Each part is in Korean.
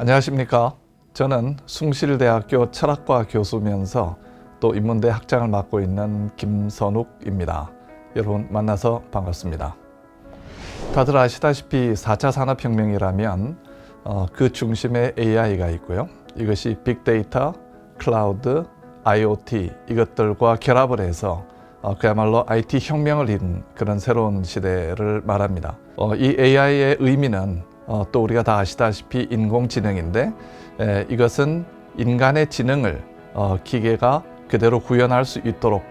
안녕하십니까. 저는 숭실대학교 철학과 교수면서 또 인문대 학장을 맡고 있는 김선욱입니다. 여러분 만나서 반갑습니다. 다들 아시다시피 4차 산업혁명이라면 어, 그 중심에 AI가 있고요. 이것이 빅데이터, 클라우드, IoT 이것들과 결합을 해서 어, 그야말로 IT 혁명을 이룬 그런 새로운 시대를 말합니다. 어, 이 AI의 의미는 어, 또 우리가 다 아시다시피 인공지능인데 에, 이것은 인간의 지능을 어, 기계가 그대로 구현할 수 있도록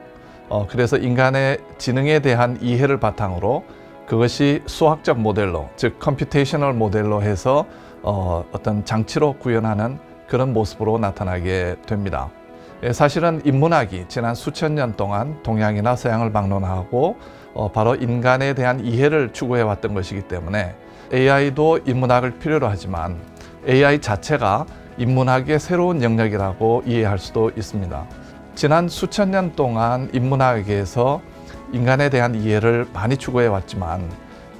어, 그래서 인간의 지능에 대한 이해를 바탕으로 그것이 수학적 모델로 즉 컴퓨테이셔널 모델로 해서 어, 어떤 장치로 구현하는 그런 모습으로 나타나게 됩니다. 예, 사실은 인문학이 지난 수천 년 동안 동양이나 서양을 막론하고 어, 바로 인간에 대한 이해를 추구해 왔던 것이기 때문에 AI도 인문학을 필요로 하지만 AI 자체가 인문학의 새로운 영역이라고 이해할 수도 있습니다. 지난 수천 년 동안 인문학에서 인간에 대한 이해를 많이 추구해 왔지만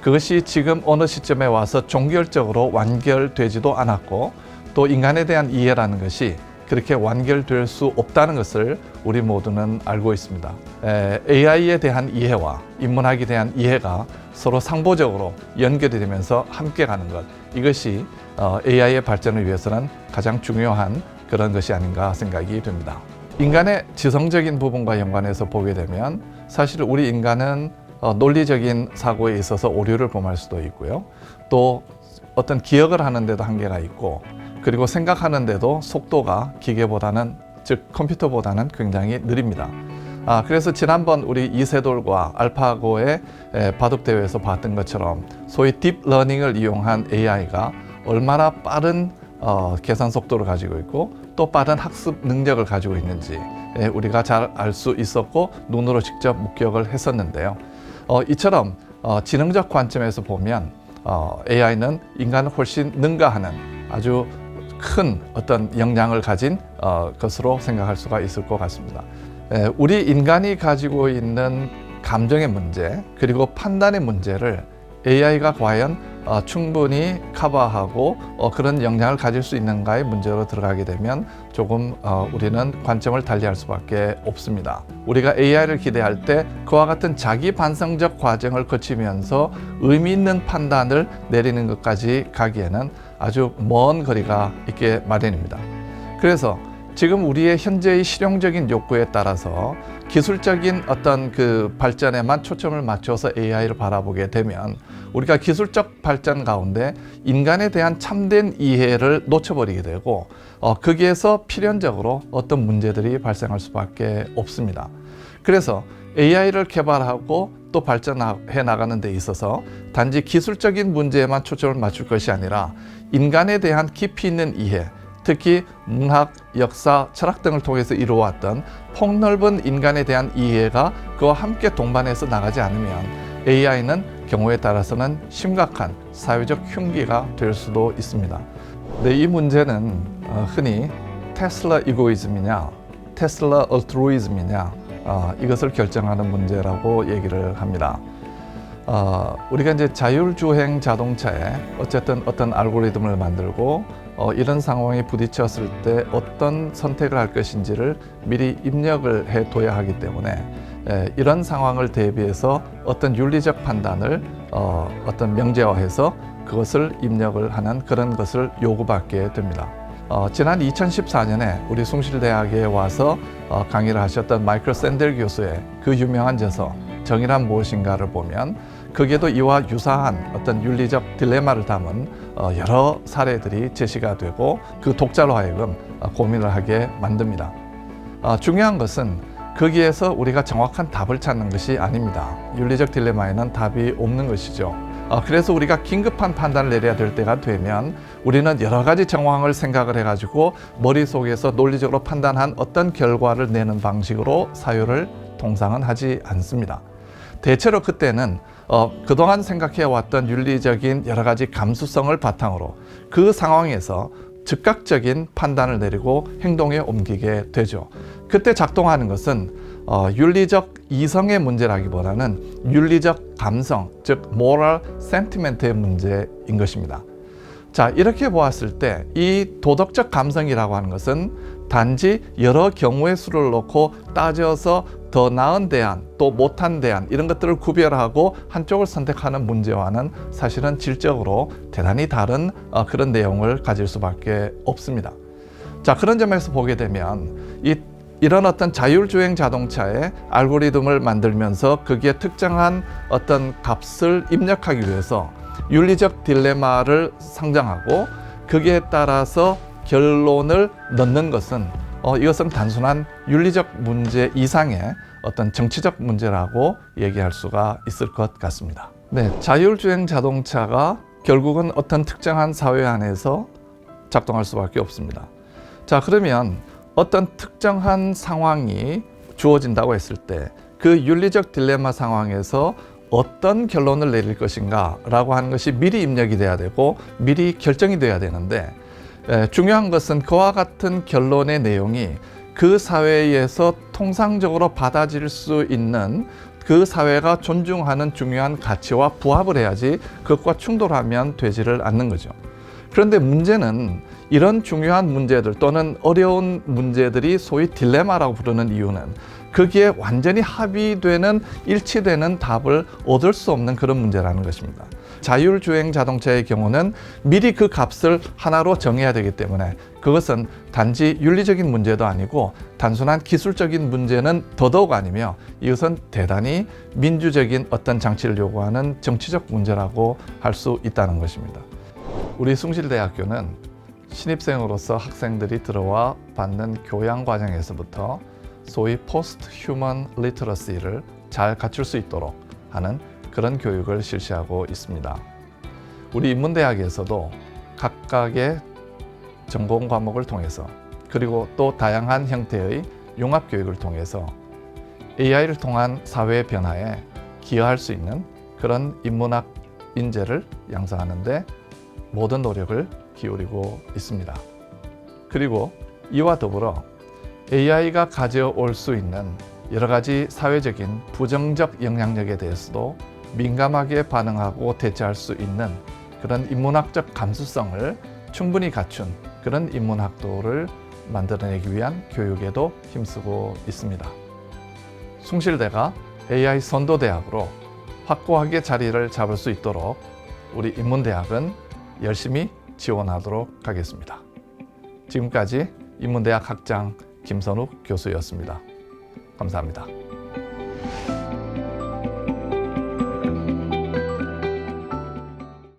그것이 지금 어느 시점에 와서 종결적으로 완결되지도 않았고 또 인간에 대한 이해라는 것이 그렇게 완결될 수 없다는 것을 우리 모두는 알고 있습니다. 에, AI에 대한 이해와 인문학에 대한 이해가 서로 상보적으로 연결이 되면서 함께 가는 것 이것이 어, AI의 발전을 위해서는 가장 중요한 그런 것이 아닌가 생각이 됩니다. 인간의 지성적인 부분과 연관해서 보게 되면 사실 우리 인간은 어, 논리적인 사고에 있어서 오류를 범할 수도 있고요. 또 어떤 기억을 하는데도 한계가 있고 그리고 생각하는데도 속도가 기계보다는 즉 컴퓨터보다는 굉장히 느립니다. 아, 그래서 지난번 우리 이세돌과 알파고의 에, 바둑 대회에서 봤던 것처럼 소위 딥러닝을 이용한 AI가 얼마나 빠른 어, 계산 속도를 가지고 있고 또 빠른 학습 능력을 가지고 있는지 에, 우리가 잘 알 수 있었고 눈으로 직접 목격을 했었는데요. 어, 이처럼 어, 지능적 관점에서 보면 어, AI는 인간을 훨씬 능가하는 아주 큰 어떤 역량을 가진 어, 것으로 생각할 수가 있을 것 같습니다. 에, 우리 인간이 가지고 있는 감정의 문제 그리고 판단의 문제를 AI가 과연 어, 충분히 커버하고 어, 그런 역량을 가질 수 있는가의 문제로 들어가게 되면 조금 어, 우리는 관점을 달리할 수밖에 없습니다. 우리가 AI를 기대할 때 그와 같은 자기 반성적 과정을 거치면서 의미 있는 판단을 내리는 것까지 가기에는 아주 먼 거리가 있게 마련입니다. 그래서 지금 우리의 현재의 실용적인 욕구에 따라서 기술적인 어떤 그 발전에만 초점을 맞춰서 AI를 바라보게 되면 우리가 기술적 발전 가운데 인간에 대한 참된 이해를 놓쳐버리게 되고 어, 거기에서 필연적으로 어떤 문제들이 발생할 수밖에 없습니다. 그래서 AI를 개발하고 또 발전해 나가는 데 있어서 단지 기술적인 문제에만 초점을 맞출 것이 아니라 인간에 대한 깊이 있는 이해, 특히 문학, 역사, 철학 등을 통해서 이루어왔던 폭넓은 인간에 대한 이해가 그와 함께 동반해서 나가지 않으면 AI는 경우에 따라서는 심각한 사회적 흉기가 될 수도 있습니다. 네, 이 문제는 어, 흔히 테슬라 이고이즘이냐, 테슬라 얼트루이즘이냐 어, 이것을 결정하는 문제라고 얘기를 합니다. 어, 우리가 이제 자율주행 자동차에 어쨌든 어떤 알고리즘을 만들고 어, 이런 상황에 부딪혔을 때 어떤 선택을 할 것인지를 미리 입력을 해 둬야 하기 때문에 에, 이런 상황을 대비해서 어떤 윤리적 판단을 어, 어떤 명제화해서 그것을 입력을 하는 그런 것을 요구받게 됩니다. 어, 지난 2014년에 우리 숭실대학에 와서 어, 강의를 하셨던 마이클 샌델 교수의 그 유명한 저서 정의란 무엇인가를 보면 거기에도 이와 유사한 어떤 윤리적 딜레마를 담은 어, 여러 사례들이 제시가 되고 그 독자로 하여금 어, 고민을 하게 만듭니다. 어, 중요한 것은 거기에서 우리가 정확한 답을 찾는 것이 아닙니다. 윤리적 딜레마에는 답이 없는 것이죠. 어, 그래서 우리가 긴급한 판단을 내려야 될 때가 되면 우리는 여러 가지 정황을 생각을 해가지고 머릿속에서 논리적으로 판단한 어떤 결과를 내는 방식으로 사유를 통상은 하지 않습니다. 대체로 그때는 어, 그동안 생각해 왔던 윤리적인 여러 가지 감수성을 바탕으로 그 상황에서 즉각적인 판단을 내리고 행동에 옮기게 되죠. 그때 작동하는 것은 어, 윤리적 이성의 문제라기보다는 윤리적 감성, 즉 moral sentiment의 문제인 것입니다. 자, 이렇게 보았을 때 이 도덕적 감성이라고 하는 것은 단지 여러 경우의 수를 놓고 따져서 더 나은 대안 또 못한 대안 이런 것들을 구별하고 한쪽을 선택하는 문제와는 사실은 질적으로 대단히 다른 어, 그런 내용을 가질 수밖에 없습니다. 자, 그런 점에서 보게 되면 이 이런 어떤 자율주행 자동차의 알고리즘을 만들면서 거기에 특정한 어떤 값을 입력하기 위해서 윤리적 딜레마를 상정하고 거기에 따라서 결론을 넣는 것은 어, 이것은 단순한 윤리적 문제 이상의 어떤 정치적 문제라고 얘기할 수가 있을 것 같습니다. 네, 자율주행 자동차가 결국은 어떤 특정한 사회 안에서 작동할 수밖에 없습니다. 자, 그러면 어떤 특정한 상황이 주어진다고 했을 때 그 윤리적 딜레마 상황에서 어떤 결론을 내릴 것인가라고 하는 것이 미리 입력이 돼야 되고 미리 결정이 돼야 되는데 에, 중요한 것은 그와 같은 결론의 내용이 그 사회에서 통상적으로 받아들일 수 있는 그 사회가 존중하는 중요한 가치와 부합을 해야지 그것과 충돌하면 되지를 않는 거죠. 그런데 문제는 이런 중요한 문제들 또는 어려운 문제들이 소위 딜레마라고 부르는 이유는 거기에 완전히 합의되는 일치되는 답을 얻을 수 없는 그런 문제라는 것입니다. 자율주행 자동차의 경우는 미리 그 값을 하나로 정해야 되기 때문에 그것은 단지 윤리적인 문제도 아니고 단순한 기술적인 문제는 더더욱 아니며 이것은 대단히 민주적인 어떤 장치를 요구하는 정치적 문제라고 할 수 있다는 것입니다. 우리 숭실대학교는 신입생으로서 학생들이 들어와 받는 교양 과정에서부터 소위 포스트 휴먼 리터러시를 잘 갖출 수 있도록 하는 그런 교육을 실시하고 있습니다. 우리 인문대학에서도 각각의 전공 과목을 통해서 그리고 또 다양한 형태의 융합 교육을 통해서 AI를 통한 사회 변화에 기여할 수 있는 그런 인문학 인재를 양성하는데 모든 노력을 기울이고 있습니다. 그리고 이와 더불어 AI가 가져올 수 있는 여러 가지 사회적인 부정적 영향력에 대해서도 민감하게 반응하고 대처할 수 있는 그런 인문학적 감수성을 충분히 갖춘 그런 인문학도를 만들어내기 위한 교육에도 힘쓰고 있습니다. 숭실대가 AI 선도대학으로 확고하게 자리를 잡을 수 있도록 우리 인문대학은 열심히 지원하도록 하겠습니다. 지금까지 인문대학 학장 김선욱 교수였습니다. 감사합니다.